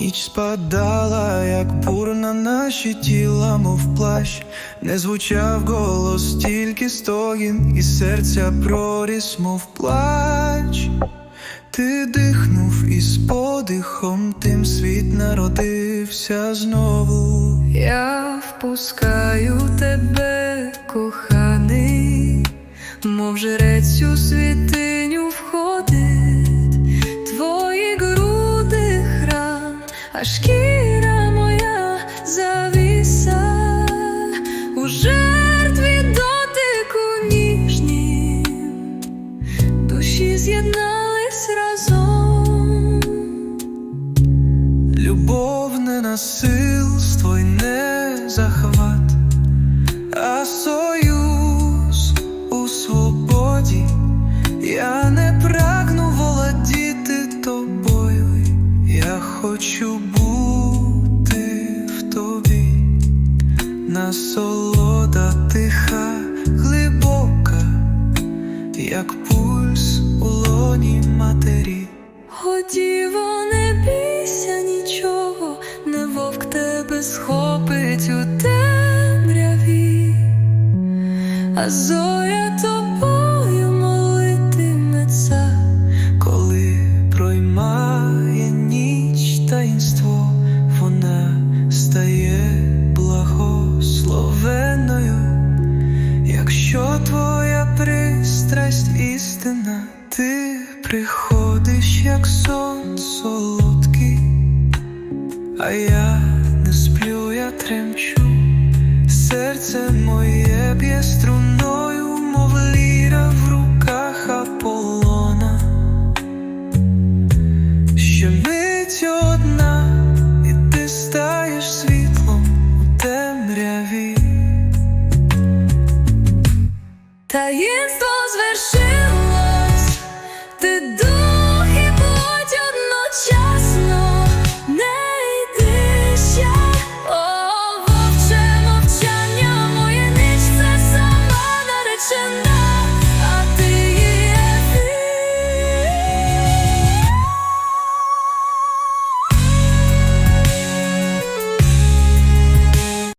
Ніч спадала, як бурна наші тіла, мов плащ, не звучав голос, тільки стогін, і серця проріс, мов плач. Ти дихнув і з подихом тим світ народився знову. Я впускаю тебе, коханий, мов жрець у святиню шкіра моя завіса у жертві дотику ніжні, душі з'єднались разом. Любов не насильство й не захват, насолода тиха, глибока, як пульс у лоні матері. Ходіво, не бійся нічого, не вовк тебе схопить у темряві, а зоря приходиш, як сон солодкий, а я не сплю, я тремчу, серце моє б'є струною, мов ліра в руках Аполлона. Що мить одна, і ти стаєш світлом у темряві. Таїнство зверши.